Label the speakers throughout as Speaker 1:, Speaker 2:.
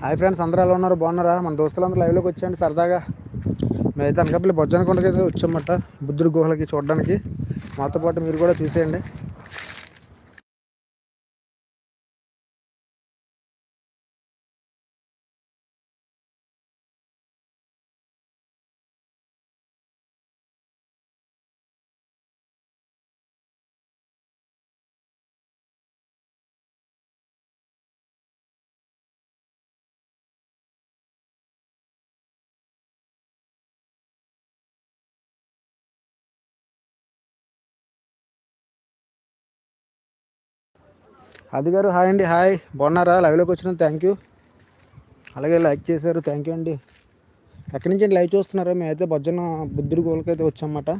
Speaker 1: Hi friends అందరూ ఎలా ఉన్నారు? బాగున్నారా? మన దోస్తులందరూ లైవ్లోకి వచ్చాయండి సరదాగా. మేమైతే అనకాపల్లి బొజ్జనకొండకి అయితే వచ్చామట బుద్ధుడి గుహలకి చూడడానికి. మాతో పాటు మీరు కూడా చూసేయండి అది గారు హాయ్ అండి హాయ్. బాగున్నారా? లైవ్లోకి వచ్చిన థ్యాంక్ యూ అలాగే లైక్ చేశారు థ్యాంక్ యూ అండి. ఎక్కడి నుంచి లైవ్ చూస్తున్నారా? మేమైతే బొజ్జన బుద్ధుడి గోలకి అయితే వచ్చామన్నమాట.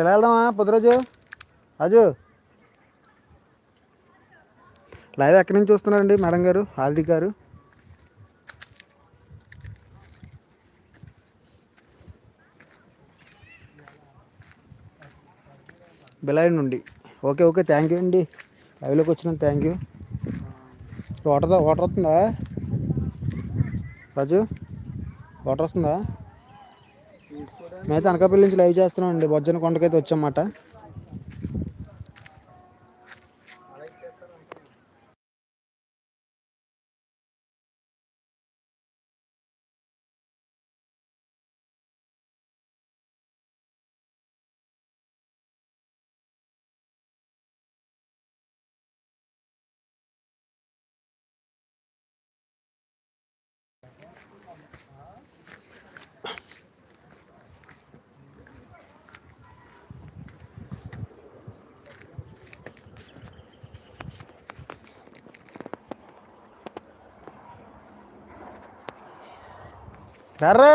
Speaker 1: ఎలా వెళ్దామా? పొద్దురాజు రాజు. లైవ్ ఎక్కడి నుంచి చూస్తున్నారండి మేడం గారు హార్దిక్ గారు? బిలాయి నుండి. ఓకే ఓకే థ్యాంక్ యూ అండి. లైవ్లోకి వచ్చిన థ్యాంక్ యూ వాటర్ వాటర్ వస్తుందా? రాజు వాటర్ వస్తుందా? మేము అనకాపల్లి నుంచి లైవ్ చేస్తున్నాం అండి బొజ్జన కొండకైతే వచ్చామాట సరే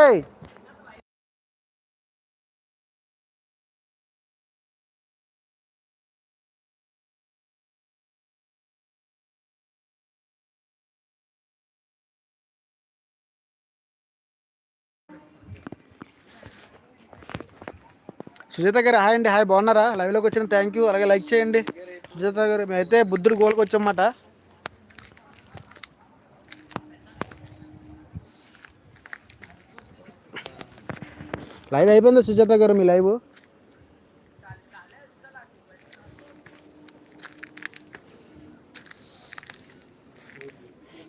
Speaker 1: సుజాత గారు హాయ్ అండి. హాయ్ బాగున్నారా? లైవ్లోకి వచ్చిన థ్యాంక్ యూ అలాగే లైక్ చేయండి. సుజాత గారు మేమైతే బుద్ధుడు గోల్కి వచ్చామన్నమాట లైవ్ అయిపోయింది సుజాత గారు మీ లైవ్?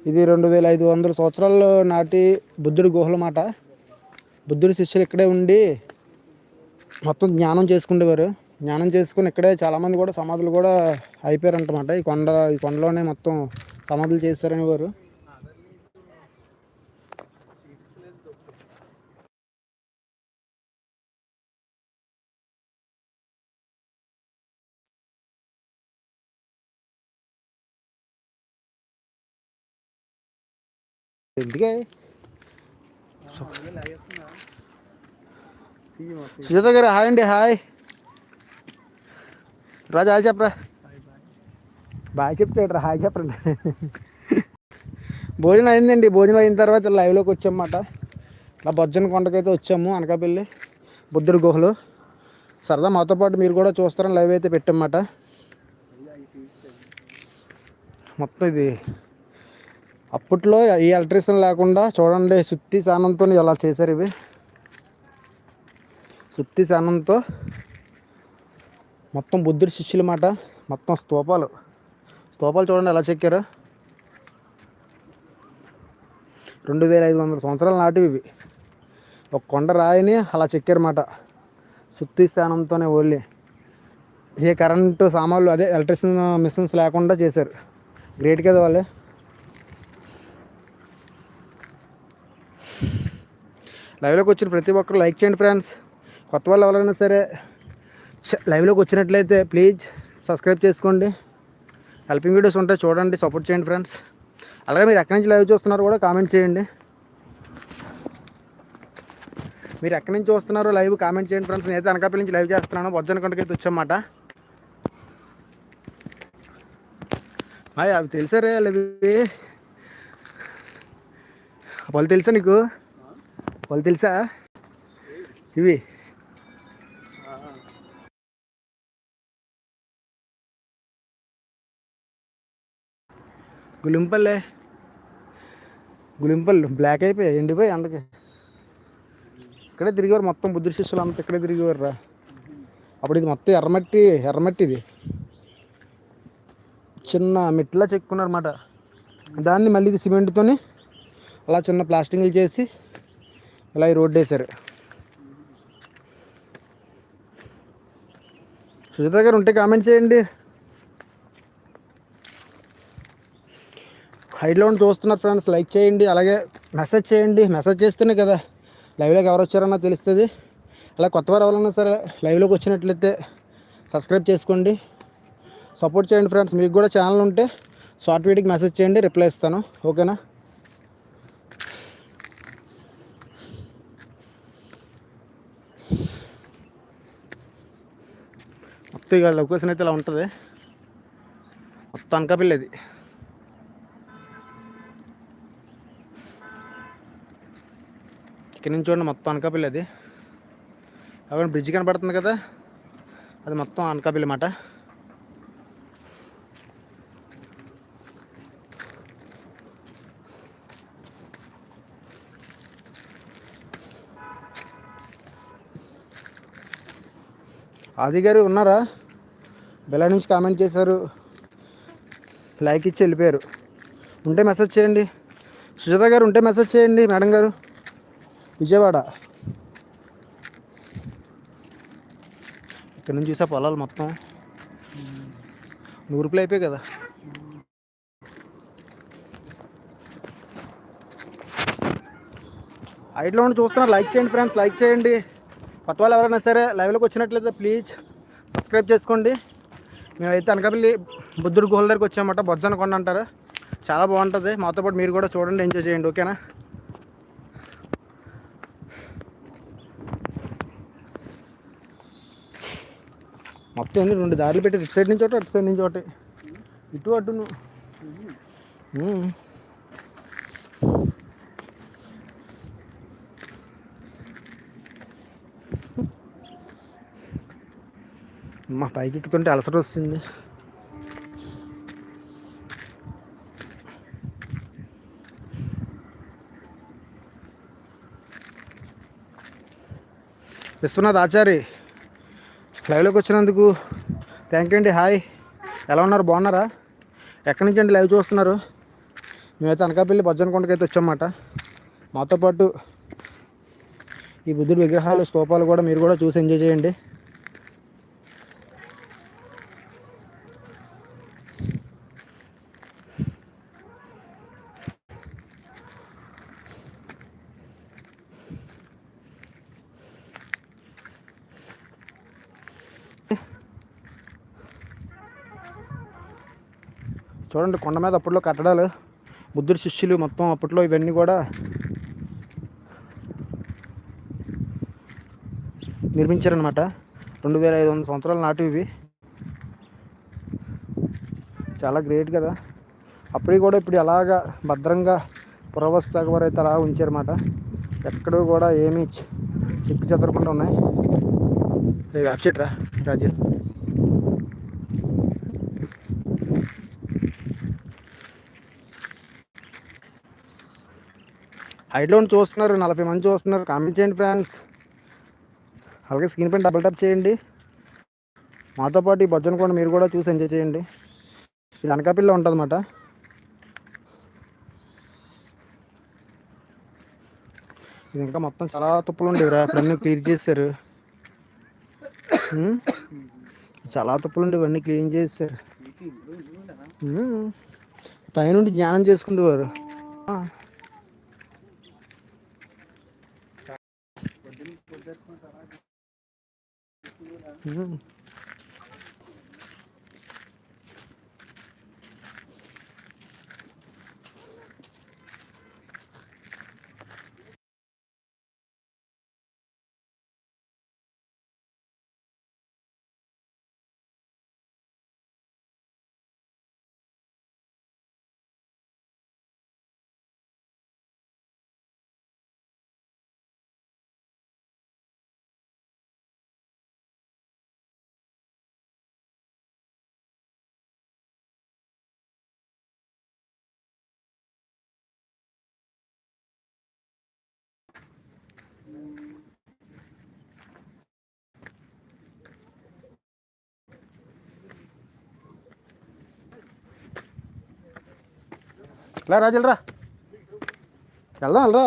Speaker 1: ఇది రెండు వేల ఐదు వందల సంవత్సరాల నాటి బుద్ధుడి గుహల మాట. బుద్ధుడి శిష్యులు ఇక్కడే ఉండి మొత్తం జ్ఞానం చేసుకునేవారు జ్ఞానం చేసుకుని ఇక్కడే చాలామంది కూడా సమాధులు కూడా అయిపోయారంటమాట ఈ కొండ ఈ కొండలోనే మొత్తం సమాధులు చేశారనేవారు. ఎందుకే సుజాత గారు హాయ్ అండి హాయ్. రాజు హాయ్ చెప్పరా. బాయ్ చెప్తాడు హాయ్ చెప్పండి భోజనం అయిందండి భోజనం అయిన తర్వాత లైవ్లోకి వచ్చామన్నమాట. నా బొజ్జన కొండకైతే వచ్చాము అనకాపల్లి బుద్ధుడి గుహలు. సరదా మాతో పాటు మీరు కూడా చూస్తారని లైవ్ అయితే పెట్టామన్నమాట. మొత్తం ఇది అప్పట్లో ఈ ఎలక్ట్రిషన్ లేకుండా చూడండి సుత్తి శానంతో ఎలా చేశారు ఇవి. సుత్తి శానంతో మొత్తం బుద్ధుడి శిష్యులు మాట మొత్తం స్తూపాలు. స్తూపాలు చూడండి ఎలా చెక్కారు. రెండు వేల ఐదు వందల సంవత్సరాల నాటివి ఇవి. ఒక కొండ రాయిని అలా చెక్కారన్నమాట సుత్తి స్థానంతోనే ఓళ్ళి ఏ కరెంటు సామాన్లు అదే ఎలక్ట్రిషన్ మిషన్స్ లేకుండా చేశారు. గ్రేట్ కదా వాళ్ళే. లైవ్లోకి వచ్చిన ప్రతి ఒక్కరు లైక్ చేయండి ఫ్రెండ్స్. కొత్త వాళ్ళు ఎవరైనా సరే లైవ్లోకి వచ్చినట్లయితే ప్లీజ్ సబ్స్క్రైబ్ చేసుకోండి. హెల్పింగ్ వీడియోస్ ఉంటాయి చూడండి సపోర్ట్ చేయండి ఫ్రెండ్స్. అలాగే మీరు ఎక్కడి నుంచి లైవ్ చూస్తున్నారో కూడా కామెంట్ చేయండి. మీరు ఎక్కడి నుంచి చూస్తున్నారో లైవ్ కామెంట్ చేయండి ఫ్రెండ్స్. నేనైతే అనకాపల్లి నుంచి లైవ్ చేస్తున్నాను. బొజ్జన కొండకైతే వచ్చామాట అవి తెలుసారే అవి వాళ్ళు తెలుసా నీకు? వాళ్ళు తెలుసా? ఇవి. గులింపల్లే గులింపల్లి బ్లాక్ అయిపోయాయి ఎండిపోయి ఎండకి ఇక్కడే తిరిగేవారు మొత్తం బుద్ధుడి శిష్యులు అంతా ఇక్కడే తిరిగేవారు రా అప్పుడు ఇది మొత్తం ఎర్రమట్టి ఎర్రమట్టి ఇది. చిన్న మెట్లా చెక్కున్నారన్నమాట. దాన్ని మళ్ళీ ఇది సిమెంట్తోని అలా చిన్న ప్లాస్టింగ్లు చేసి ఇలా ఈ రోడ్డు వేశారు. సుజిత గారు ఉంటే కామెంట్ చేయండి. హైట్లో ఉండి చూస్తున్నారు ఫ్రెండ్స్ లైక్ చేయండి అలాగే మెసేజ్ చేయండి. మెసేజ్ చేస్తేనే కదా లైవ్లోకి ఎవరు వచ్చారన్నా తెలుస్తుంది. అలా కొత్త వారు ఎవరన్నా సరే లైవ్లోకి వచ్చినట్లయితే సబ్స్క్రైబ్ చేసుకోండి. సపోర్ట్ చేయండి ఫ్రెండ్స్ మీకు కూడా ఛానల్ ఉంటే షార్ట్ వీడియోకి మెసేజ్ చేయండి రిప్లై ఇస్తాను. ఓకేనా మొత్తం ఇక లొకేషన్ అయితే ఇలా ఉంటుంది. మొత్తం అనకాపల్లి అది ఇక్కడ నుంచి చూడండి మొత్తం అనకాపల్లి అది అక్కడ బ్రిడ్జ్ కనపడుతుంది కదా? అది మొత్తం అనకాపల్లి మాట ఆది గారు ఉన్నారా? బెలా నుంచి కామెంట్ చేశారు. లైక్ ఇచ్చి వెళ్ళిపోయారు. ఉంటే మెసేజ్ చేయండి. సుజాత గారు ఉంటే మెసేజ్ చేయండి మేడం గారు. విజయవాడ. ఇక్కడ నుంచి చూసా పొలాలు మొత్తం. నూరుపులు అయిపోయాయి కదా. హైట్లో ఉండి చూస్తున్నారు. లైక్ చేయండి ఫ్రెండ్స్ లైక్ చేయండి. కొత్త వాళ్ళు ఎవరైనా సరే లైవ్లోకి వచ్చినట్లయితే ప్లీజ్ సబ్స్క్రైబ్ చేసుకోండి. మేమైతే అనకాపల్లి బుద్ధుడు గుహల దగ్గరికి వచ్చామట. బొజ్జన కొండ అంటారు. చాలా బాగుంటుంది. మాతో పాటు మీరు కూడా చూడండి ఎంజాయ్ చేయండి ఓకేనా? మొత్తం ఎన్ని? రెండు దారులు పెట్టి ఇటు సైడ్ నుంచి ఒకటి అటు సైడ్ నుంచి ఒకటి. ఇటు అటు నువ్వు మా పైకి ఎక్కుతుంటే అలసట వస్తుంది. విశ్వనాథ్ ఆచారి లైవ్లోకి వచ్చినందుకు థ్యాంక్ యూ అండి. హాయ్ ఎలా ఉన్నారు? బాగున్నారా? ఎక్కడి నుంచి అండి లైవ్ చూస్తున్నారు? మేమైతే అనకాపల్లి బొజ్జనకొండకి అయితే వచ్చామన్నమాట. మాతో పాటు ఈ బుద్ధుడి విగ్రహాలు స్తూపాలు కూడా మీరు కూడా చూసి ఎంజాయ్ చేయండి. చూడండి కొండ మీద అప్పట్లో కట్టడాలు బుద్ధుడి శిష్యులు మొత్తం అప్పట్లో ఇవన్నీ కూడా నిర్మించారనమాట రెండు వేల ఐదు వందల సంవత్సరాల నాటివి ఇవి. చాలా గ్రేట్ కదా. అప్పటికి కూడా ఇప్పుడు అలాగా భద్రంగా పురవస్తకవారు అయితే అలా ఉంచారన్నమాట. ఎక్కడూ కూడా ఏమీ చిక్కు చెదరకుండా ఉన్నాయి. అప్చెట్రా రాజు? ఐడ్లోని చూస్తున్నారు నలభై మంది చూస్తున్నారు. కామెంట్ చేయండి ఫ్రెండ్స్ అలాగే స్క్రీన్ పైన డబుల్ ట్యాప్ చేయండి. మాతో పాటు ఈ భజన కూడా మీరు కూడా చూసి ఎంజాయ్ చేయండి. ఇది అనకాపల్లిలో ఉంటుందన్నమాట. ఇది ఇంకా మొత్తం చాలా తుప్పలు ఉండేవి రా. అన్నీ క్లియర్ చేశారు. చాలా తుప్పలు ఉండేవి ఇవన్నీ క్లీన్ చేశారు. పైనుండి జ్ఞానం చేసుకుంటేవారు ఆ. లే రా రాజులు వెళ్దాం వెళ్ళరా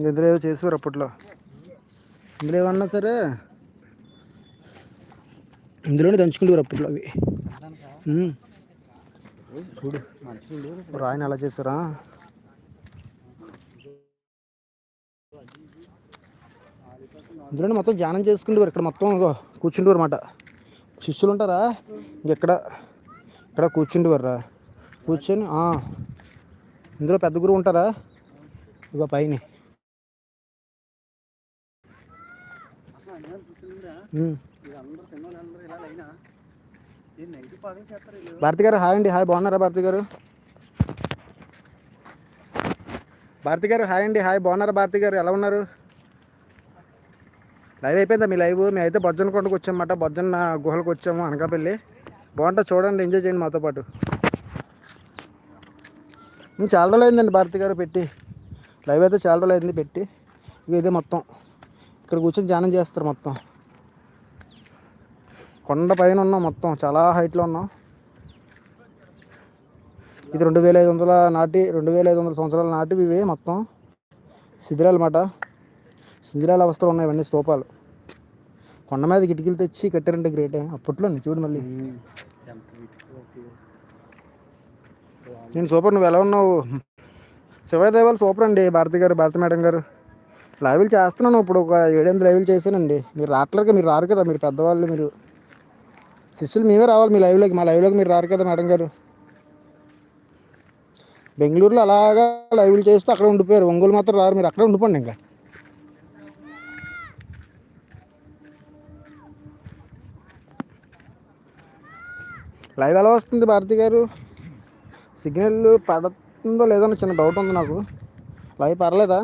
Speaker 1: ఇందులో ఏదో చేసేవారు అప్పట్లో. ఇందులో ఏమన్నా సరే? ఇందులోనే దంచుకుంటారు అప్పట్లో అవి. చూడు రాయిని అలా చేస్తారా? ఇందులోనే మొత్తం ధ్యానం చేసుకుంటేవారు ఇక్కడ మొత్తం ఇగో కూర్చుంటేవారు అన్నమాట. శిష్యులు ఉంటారా? ఇక్కడ ఇక్కడ కూర్చుంటేవారా కూర్చొని. ఇందులో పెద్ద గురువు ఉంటారా? ఇగో పైన. భారతి గారు హాయ్ అండి. హాయ్ బాగున్నారా భారతి గారు? భారతి గారు హాయ్ అండి. హాయ్ బాగున్నారా భారతి గారు? ఎలా ఉన్నారు? లైవ్ అయిపోయిందా మీ లైవ్ మేమైతే అయితే బొజ్జన కొండకు వచ్చామన్నమాట. బొజ్జన్న గుహలకు వచ్చాము అనకాపల్లి. బాగుంటుంది చూడండి ఎంజాయ్ చేయండి మాతో పాటు. చాలా రోజులు అయిందండి భారతి గారు పెట్టి. లైవ్ అయితే చాలా రోజులు అయింది పెట్టి. ఇక ఇదే మొత్తం. ఇక్కడ కూర్చొని ధ్యానం చేస్తారు మొత్తం. కొండ పైన ఉన్నాం మొత్తం చాలా హైట్లో ఉన్నాం. ఇది రెండు వేల ఐదు వందల నాటి రెండు వేల ఐదు వందల సంవత్సరాల నాటివి ఇవి మొత్తం. శిథిరాలు మాట. శిథిరాల అవస్థలు ఉన్నాయి ఇవన్నీ స్తూపాలు. కొండ మీద కిటికీలు తెచ్చి కట్టారంటే గ్రేటే అప్పట్లో చూడు మళ్ళీ. నేను సూపర్ నువ్వు ఎలా ఉన్నావు? శివయ్య సూపర్ అండి భారతి గారు భారతి మేడం గారు. లైవ్లు చేస్తున్నాను ఇప్పుడు ఒక ఏడెనిమిది లైవ్లు చేశానండి. మీరు రావట్లేదు మీరు రారు కదా మీరు పెద్దవాళ్ళు మీరు శిష్యులు మేమే రావాలి మీ లైవ్లోకి మా లైవ్లోకి మీరు రారు కదా మేడం గారు. బెంగళూరులో అలాగా లైవ్లు చేస్తూ అక్కడ ఉండిపోయారు. ఒంగోలు మాత్రం రారు మీరు అక్కడే ఉండిపోండి ఇంకా. లైవ్ ఎలా వస్తుంది భారతి గారు? సిగ్నల్ పడుతుందో లేదో చిన్న డౌట్ ఉంది నాకు. లైవ్ పర్లేదా?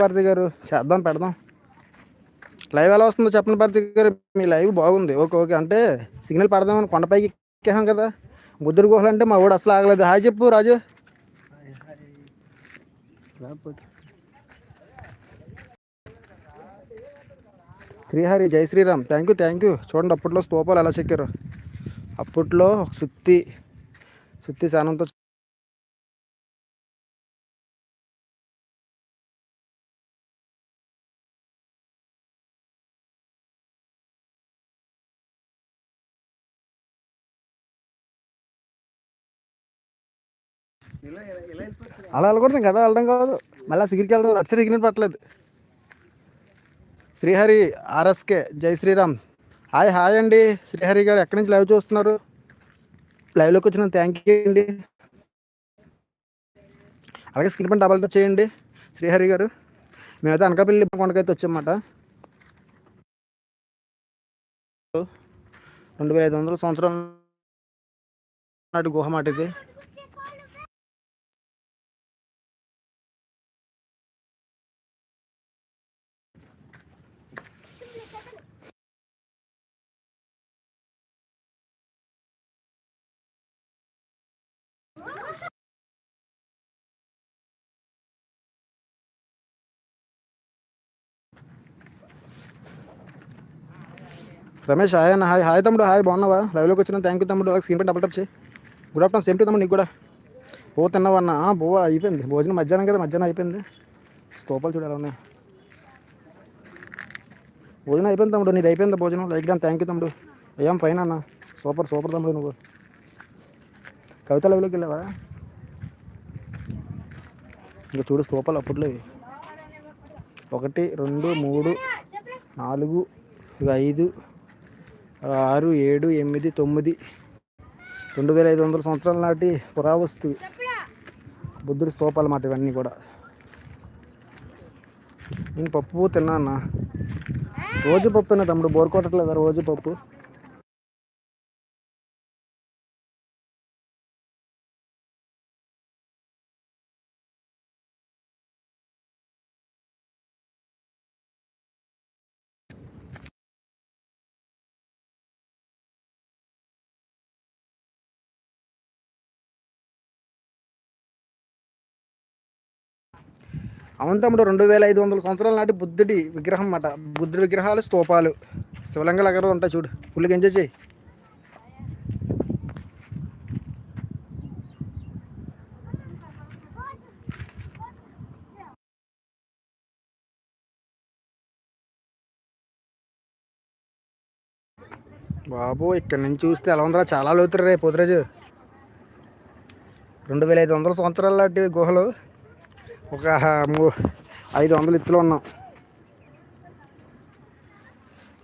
Speaker 1: భారతి గారు చేద్దాం పెడదాం. లైవ్ ఎలా వస్తుందో చెప్పండి భారతి గారు. మీ లైవ్ బాగుంది. Okay okay. అంటే సిగ్నల్ పెడదామని కొండపైకి ఎక్కాం కదా. ముద్దురు గుహలు అంటే మా వాడు అసలు ఆగలేదు. హాయ్ చెప్పు రాజు. శ్రీహరి జై Sriram. Thank you thank you చూడండి అప్పట్లో స్తూపాలు ఎలా చెక్కారు. అప్పట్లో సుత్తి సుత్తి స్నానంతో అలా వెళ్ళకూడదు కదా వెళ్ళడం కాదు. మళ్ళీ సిగిరికి వెళ్దాం అటు సైడ్ సిగ్నల్ పట్టలేదు. శ్రీహరి ఆర్ఎస్కే జై శ్రీరామ్. హాయ్ హాయ్ అండి. శ్రీహరి గారు ఎక్కడి నుంచి లైవ్ చూస్తున్నారు? లైవ్లోకి వచ్చిన థ్యాంక్ యూ అండి. అలాగే స్క్రీన్ పైన డబల్ టచ్ చేయండి శ్రీహరి గారు. మేమైతే అనకాపల్లి కొండకైతే వచ్చామన్నమాట. రెండు వేల ఐదు వందల సంవత్సరాల నాటి గుహ మాట ఇది రమేష్ హాయ్ అన్న హాయ్. హాయ్ తమ్ముడు హాయ్. బాగున్నావా? లైవ్లోకి వచ్చిన థ్యాంక్ యూ తమ్ముడు. అలాగే స్క్రీన్ పై డబుల్ టప్ చేయి. గుడ్ ఆఫ్టర్నూన్ సేమ్ టు తమ్ముడు నీకు కూడా. పో తిన్నావా అన్న? ఆ, అయిపోయింది. భోజనం మధ్యాహ్నం కదా మధ్యాహ్నం అయిపోయింది. స్తోపాలు చూడాలి ఉన్నాయి. భోజనం అయిపోయింది తమ్ముడు నీది అయిపోయింది భోజనం. లైక్ డాన్ థ్యాంక్ యూ తమ్ముడు. ఏం ఫైన్ అన్న? సూపర్ సూపర్ తమ్ముడు నువ్వు. కవిత లైవ్లోకి వెళ్ళావా? ఇంకా చూడు స్తూపాలు అప్పట్లో ఒకటి రెండు మూడు నాలుగు ఇక ఐదు ఆరు ఏడు ఎనిమిది తొమ్మిది. రెండు వేల ఐదు వందల సంవత్సరాల నాటి పురావస్తు బుద్ధుడి స్తూపాలు మాట ఇవన్నీ కూడా. నేను పప్పు తిన్నా అన్న రోజు పప్పు తిన్నా తమ్ముడు బోర్ కొట్టట్లేదా రోజు పప్పు? అవును తమ్ముడు రెండు వేల ఐదు వందల సంవత్సరాల నాటి బుద్ధుడి విగ్రహం అన్నమాట బుద్ధుడి విగ్రహాలు స్తూపాలు. శివలింగాలు ఎక్కడ ఉంటాయి చూడు. ఫుల్గా ఎంజాయ్ చేయి. బాబు ఇక్కడ నుంచి చూస్తే ఎలా ఉందరా? చాలా లోతురు రే పొద్దురాజు రెండు వేల ఐదు వందల సంవత్సరాల లాంటివి గుహలు. ఒక మూ- ఐదు వందలు ఇత్తులు ఉన్నాం.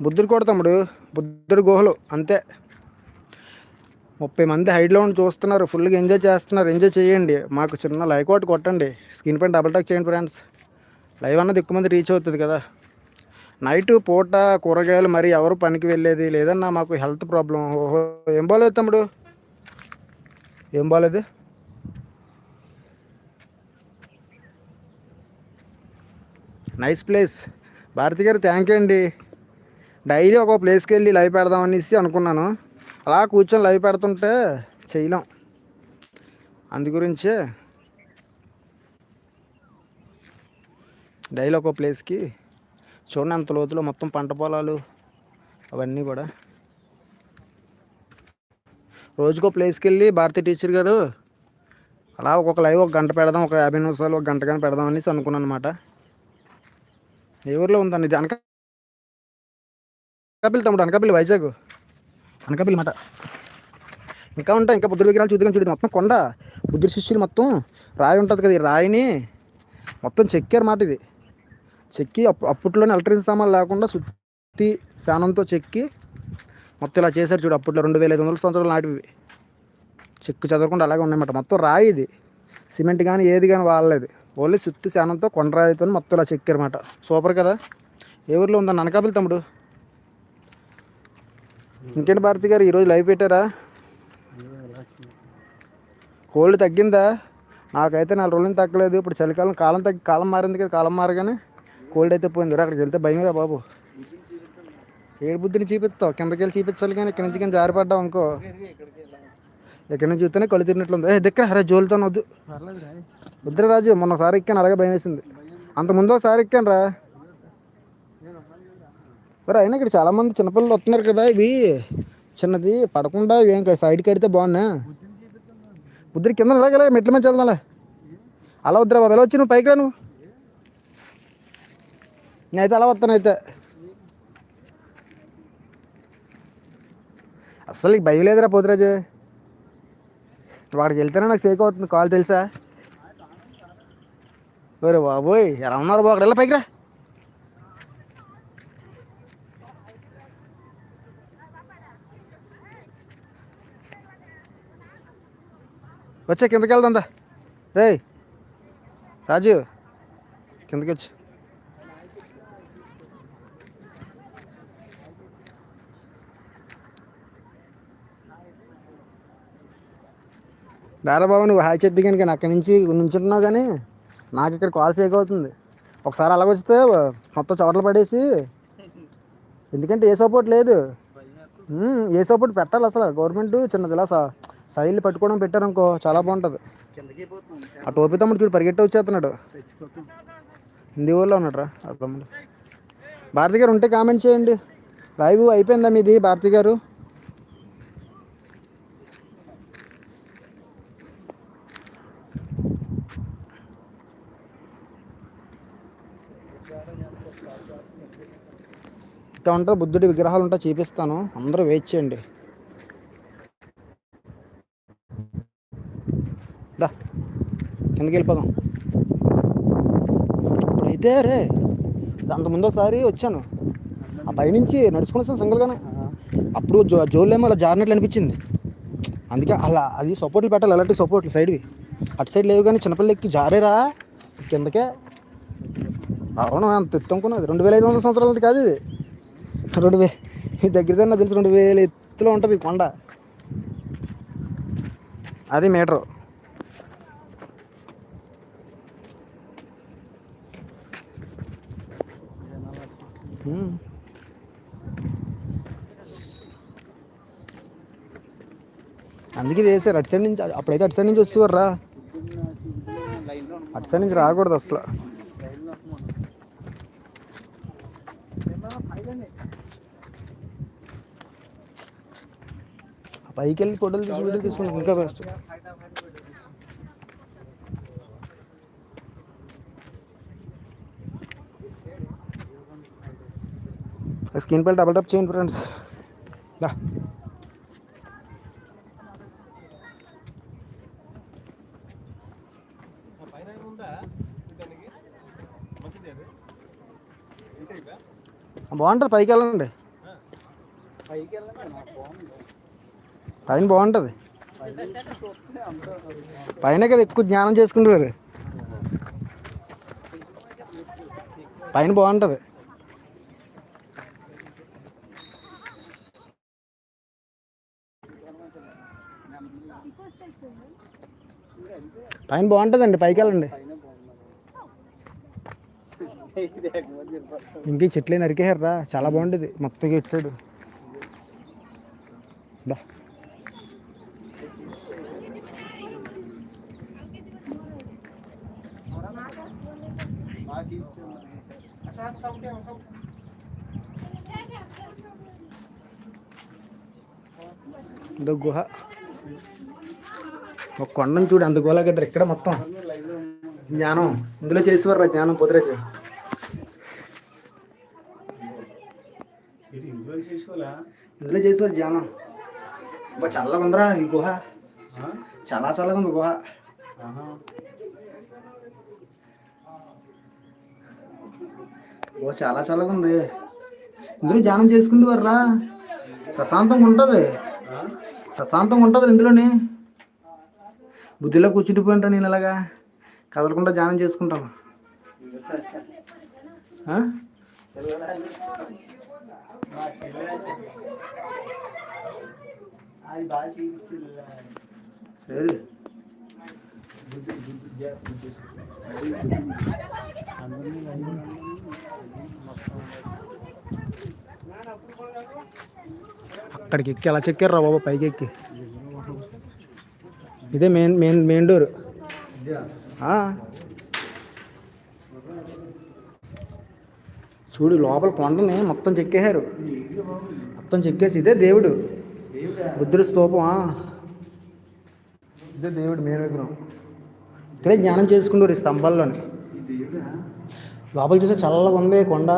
Speaker 1: బుద్ధుడు కూడా తమ్ముడు బుద్ధుడు గుహలు అంతే. ముప్పై మంది హైట్లో ఉండి చూస్తున్నారు ఫుల్గా ఎంజాయ్ చేస్తున్నారు ఎంజాయ్ చేయండి. మాకు చిన్న లైక్ ఒకటి కొట్టండి. స్క్రీన్ పైన డబుల్ టాక్ చేయండి ఫ్రెండ్స్ లైవ్ అన్నది ఎక్కువ మంది రీచ్ అవుతుంది కదా. నైట్ పూట కూరగాయలు మరి ఎవరు పనికి వెళ్ళేది? లేదన్నా మాకు హెల్త్ ప్రాబ్లం ఓహో ఏం బాగాలేదు తమ్ముడు? ఏం బాగాలేదు నైస్ ప్లేస్ భారతి గారు థ్యాంక్ యూ అండి. డైలీ ఒక ప్లేస్కి వెళ్ళి లైవ్ పెడదాం అనేసి అనుకున్నాను. అలా కూర్చొని లైవ్ పెడుతుంటే చేయలేం. అందు గురించే. డైలీ ఒక ప్లేస్కి చూడండి అంత లోతులో మొత్తం పంట పొలాలు అవన్నీ కూడా. రోజుకో ప్లేస్కి వెళ్ళి భారతి టీచర్ గారు అలా ఒక్కొక్క లైవ్ ఒక గంట పెడదాం ఒక యాభై నిమిషాలు ఒక గంట కానీ పెడదాం అనేసి అనుకున్నాను అనమాట ఏ ఊర్లో ఉందండి ఇది? అనక అనకాపల్లి తమ్ముడు అనకాపల్లి వైజాగ్. అనకాపల్లి మాట. ఇంకా ఉంటాయి ఇంకా బుద్ధుడి విగ్రహాలు చూద్దాం చూడదు మొత్తం కొండ బుద్ధుడి శిష్యులు మొత్తం రాయి ఉంటుంది కదా ఈ రాయిని. మొత్తం చెక్కారు మాట ఇది. చెక్కి అప్పు అప్పట్లోనే ఎలక్ట్రిక్ సామాన్లు లేకుండా సుత్తి శానంతో చెక్కి మొత్తం ఇలా చేశారు చూడు అప్పట్లో రెండు వేల ఐదు వందల సంవత్సరాలు నాటివి చెక్కు చదవకుండా అలాగే ఉన్నాయన్నమాట మొత్తం రాయి ఇది. సిమెంట్ కానీ ఏది కానీ వాడలేదు ఓన్లీ సుత్తి శానంతో కొండరాయితో మొత్తం ఇలా చెక్కారన్నమాట. సూపర్ కదా? ఏ ఊర్లో ఉందా అనకాపల్లి తమ్ముడు. ఇంకేంటి భారతి గారు ఈరోజు లైవ్ పెట్టారా? కోల్డ్ తగ్గిందా? నాకైతే నాలుగు రోజులు తగ్గలేదు. ఇప్పుడు చలికాలం కాలం తగ్గి కాలం మారింది కదా కాలం మారగానే కోల్డ్ అయితే పోయింది. అక్కడికి వెళ్తే భయమేరా బాబు. ఏడు బుద్ధిని చూపిస్తావు కిందకి వెళ్ళి చూపించాలి కానీ ఇక్కడి నుంచి కానీ జారిపడ్డావు అనుకో. ఎక్కడి నుంచి చూస్తేనే కళ్ళు తిరిగినట్లుంది. ఏ దగ్గర అరే జోలితో వద్దు. వద్దురా రాజు మొన్న ఒకసారి ఎక్కాను అలాగే భయం వేసింది. అంత ముందు ఒకసారి ఎక్కాను రా. మరి అయినా ఇక్కడ చాలామంది చిన్నపిల్లలు వస్తున్నారు కదా ఇవి చిన్నది పడకుండా ఏం సైడ్కి కడితే బాగున్నా. బుద్ధుడి కింద అలాగే మెట్ల మీద వెళ్దాంలే అలా వద్దురా బాబు ఎలా వచ్చి నువ్వు పైకి రా నువ్వు? నేనైతే అలా వస్తాను అయితే. అసలు నీకు భయం లేదురా పోతురాజు. వాడికి వెళ్తేనే నాకు సేక్ అవుతుంది. కాల్ తెలుసా? ఒరే బాబోయ్ ఎలా ఉన్నారు బాబు? అక్కడ పైకి రా. వచ్చా కిందకి వెళ్దా రే. రాజు కిందకి వచ్చి. దారాబాబు నువ్వు హాయ్ చెద్ది కనుక నేను అక్కడి నుంచి నుంచుంటున్నావు కానీ నాకు ఇక్కడ కాల్ సేక్ అవుతుంది. ఒకసారి అలాగ వస్తే మొత్తం చోట్ల పడేసి ఎందుకంటే ఏ సపోర్ట్ లేదు. ఏ సపోర్ట్ పెట్టాలి అసలు. గవర్నమెంట్ చిన్నది ఇలా స- పట్టుకోవడం పెట్టారనుకో చాలా బాగుంటుంది. ఆ టోపీ తమ్ముడు చూడు పరిగెట్టి వచ్చేస్తున్నాడు. హిందీ ఊళ్ళో ఉన్నాడు రా తమ్ముడు. భారతి గారు ఉంటే కామెంట్ చేయండి. లైవ్ అయిపోయిందా మీది భారతి గారు? ఇక్కడ ఉంటుంది బుద్ధుడి విగ్రహాలు ఉంటా చూపిస్తాను. అందరూ వెయిట్ చేయండి. దా కిందకి వెళ్ళిపోదాం. ఇప్పుడైతే రే అంత ఒకసారి వచ్చాను. ఆ పైనుంచి నడుచుకుని వస్తాను సింగిల్గానే. అప్పుడు జో జోలేమో అలా జారినట్లు అనిపించింది. అందుకే అలా అది సపోర్ట్లు పెట్టాలి అలాంటి సపోర్ట్లు సైడ్వి. అటు సైడ్ లేవు కానీ చిన్నపిల్లకి జారేరా కిందకే. అవును అంత ఎత్తు అనుకున్నది. రెండు వేల ఐదు వందల సంవత్సరాలు కాదు ఇది. రెండు వే దగ్గర దగ్గర తెలుసు రెండు వేల ఎత్తులో ఉంటుంది కొండ. అది మీటరు. అందుకే ఇది వేసారు. అటు సైడ్ నుంచి అప్పుడైతే అటు సైడ్ నుంచి వచ్చేవారు రా అటు సైడ్ నుంచి రాకూడదు అసలు ఆ పైకి వెళ్ళి ఫోటోలు తీసి వీడియో తీసుకుంటాం ఇంకా బెస్ట్ స్క్రీన్ పై డబల్ టప్ చేయండి ఫ్రెండ్స్ దా. బాగుంటుంది పైకి వెళ్ళండి. పైన బాగుంటుంది. పైన కదా ఎక్కువ జ్ఞానం చేసుకుంటారు పైన బాగుంటుంది. పైన బాగుంటుందండి పైకి వెళ్ళండి. ఇంకే చెట్లే రా చాలా బాగుంటుంది మొత్తం ఇటు సైడ్. దా. ఇదో గుహ. ఒక కొండను చూడు అంత గోలా గడ్డ ఇక్కడ మొత్తం జ్ఞానం. ఇందులో చేసేవారు జ్ఞానం పొదిరేసి ఇందులో చేసేవారు జ్ఞానం. చల్లగా ఉందిరా ఈ గుహ. చాలా చల్లగా ఉంది గుహ ఓ చాలా చల్లగా ఉంది ఇందులో ధ్యానం చేసుకుంటూ వర్రా. ప్రశాంతంగా ఉంటుంది. ప్రశాంతంగా ఉంటుంది ఇందులోని. బుద్ధిలో కూర్చుండిపోయింటా నేను ఇలాగా. కదలకుండా ధ్యానం చేసుకుంటాను. ఆ? అక్కడికి ఎక్కి ఎలా చెక్కారు రా బాబా పైకి ఎక్కి. ఇదే మెయిన్ మెయిన్ మెయిన్ డోర్. చూడు లోపల కొండని మొత్తం చెక్కేశారు. మొత్తం చెక్కేసి ఇదే దేవుడు. బుద్ధుడి స్తూపం ఇదే దేవుడు మెయిన్ విగ్రహం ఇక్కడే జ్ఞానం చేసుకుంటారు ఈ స్తంభాల్లోని. లోపల చూస్తే చల్లగా ఉంది కొండ.